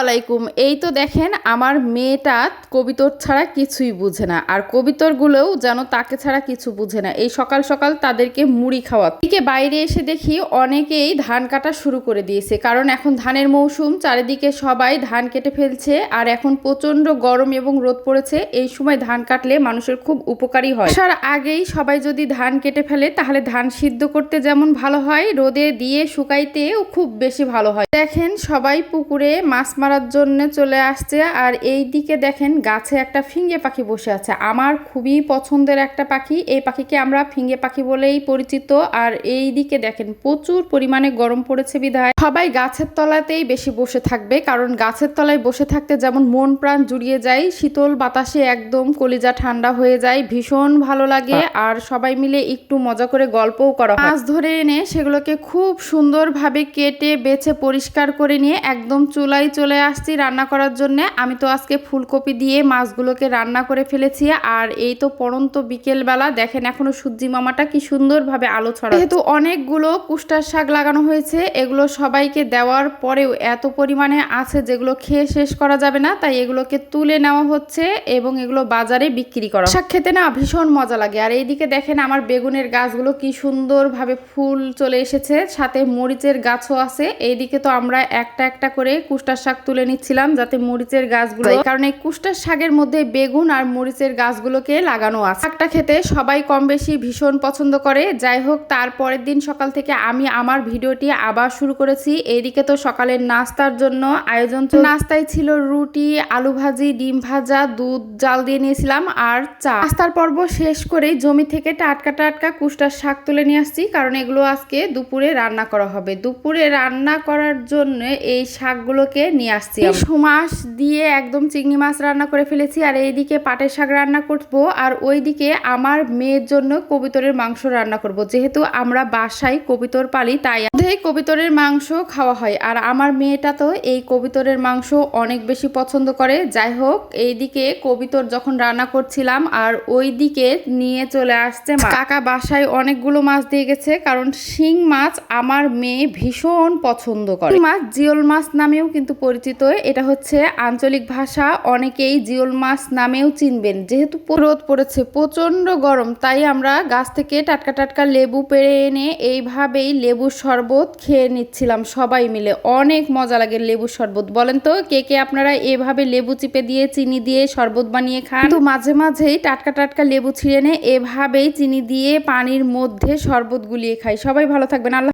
আলাইকুম। এই তো দেখেন আমার মেয়েটা কবিতর ছাড়া কিছুই বুঝে না। আর কবিতরগুলোও যেন তাকে ছাড়া কিছু বুঝে না। এই সকাল সকাল তাদেরকে মুড়ি খাওয়া এদিকে বাইরে এসে দেখি অনেকেই ধান কাটা শুরু করে দিয়েছে। কারণ এখন ধানের মৌসুম, চারিদিকে সবাই ধান কেটে ফেলছে। আর এখন প্রচণ্ড গরম এবং রোদ পড়েছে। এই সময় ধান কাটলে মানুষের খুব উপকারী হয়। আসার আগেই সবাই যদি ধান কেটে ফেলে, তাহলে ধান সিদ্ধ করতে যেমন ভালো হয়, রোদে দিয়ে শুকাইতেও খুব বেশি ভালো হয়। দেখেন সবাই পুকুরে মাছ মারার জন্য চলে আসছে। আর এই দিকে দেখেন গাছে একটা ফিঙ্গে পাখি বসে আছে। আমার খুবই পছন্দের একটা পাখি। এই পাখিকে আমরা ফিঙ্গে পাখি বলেই পরিচিত। আর এই দিকে দেখেন প্রচুর পরিমাণে গরম পড়েছে বিধায়। সবাই গাছের তলাতেই বেশি বসে থাকবে। কারণ গাছের তলায় বসে থাকতে যেমন মন প্রাণ জুড়িয়ে যায় শীতল বাতাসে একদম কলিজা ঠান্ডা হয়ে যায় ভীষণ ভালো লাগে। আর সবাই মিলে একটু মজা করে গল্পও করা মাছ ধরে এনে সেগুলোকে খুব সুন্দরভাবে কেটে বেছে পরিষ্কার করে নিয়ে একদম চুলাই চলে আসছি রান্না করার জন্য। আমি তো আজকে ফুলকপি দিয়ে মাছগুলোকে রান্না করে ফেলেছি আর এই তো পরন্ত বিকেলবেলা। দেখেন এখনও সূর্যি মামাটা কি সুন্দরভাবে আলো ছড়া যেহেতু অনেকগুলো কুষ্টার শাক লাগানো হয়েছে, এগুলো সবাইকে দেওয়ার পরেও এত পরিমাণে আছে যেগুলো খেয়ে শেষ করা যাবে না, তাই এগুলোকে তুলে নেওয়া হচ্ছে এবং এগুলো বাজারে বিক্রি করা শাক খেতে না ভীষণ মজা লাগে। আর এইদিকে দেখেন আমার বেগুনের গাছগুলো কি সুন্দরভাবে ফুল চলে এসেছে, সাথে মরিচের গাছও আছে। এইদিকে তো আমরা একটা একটা করে কুষ্টার শাক তুলে নিচ্ছিলাম যাতে মরিচের গাছগুলো কারণ এই কুষ্টার শাকের মধ্যে বেগুন আর মরিচের গাছগুলোকে লাগানো আছে। শাকটা খেতে সবাই কম বেশি ভীষণ পছন্দ করে। যাই হোক তারপরের দিন সকাল থেকে আমি আমার ভিডিওটি আবার শুরু করেছি। এইদিকে তো সকালের নাস্তার জন্য আয়োজন নাস্তায় ছিল রুটি আলু ভাজি ডিম ভাজা দুধ জাল দিয়ে নিয়েছিলাম আর চা। নাস্তার পর্ব শেষ করে জমি থেকে টাটকা টাটকা কুষ্টার শাক তুলে নিয়ে আসছি। কারণ এগুলো আজকে দুপুরে রান্না করা হবে। দুপুরে রান্না করার জন্য এই শাকগুলোকে নিয়ে আসছি আমি। সুমাস দিয়ে একদম চিংড়ি মাছ রান্না করে ফেলেছি আর এইদিকে পাটের শাক রান্না করব আর ওইদিকে আমার মেয়ের জন্য কবিতরের মাংস রান্না করব যেহেতু আমরা বাসায় কবিতর পালি তাই মধ্যেই কবিতরের মাংস খাওয়া হয় আর আমার মেয়েটা তো এই কবিতরের মাংস অনেক বেশি পছন্দ করে যাই হোক এইদিকে কবিতর যখন রান্না করছিলাম আর ওই দিকে নিয়ে চলে আসছে। কাকা বাসায় অনেকগুলো মাছ দিয়ে গেছে কারণ শিং মাছ আমার মেয়ে ভীষণ পছন্দ করে মাছ জিওল মাছ নামেও কিন্তু পরিচিত এটা হচ্ছে আঞ্চলিক ভাষা, অনেকেই জিওল মাছ নামেও চিনবেন। যেহেতু রোদ পড়েছে প্রচণ্ড গরম, তাই আমরা গাছ থেকে টাটকা টাটকা লেবু পেড়ে এনে এইভাবেই লেবুর শরবত খেয়ে নিচ্ছিলাম সবাই মিলে। অনেক মজা লাগে লেবুর শরবত। বলেন তো, কে কে আপনারা এভাবে লেবু চিপে দিয়ে, চিনি দিয়ে শরবত বানিয়ে খান? তো মাঝে মাঝেই টাটকা টাটকা লেবু ছিঁড়ে এনে এভাবেই চিনি দিয়ে পানির মধ্যে শরবত গুলিয়ে খাই। সবাই ভালো থাকবেন। আল্লাহ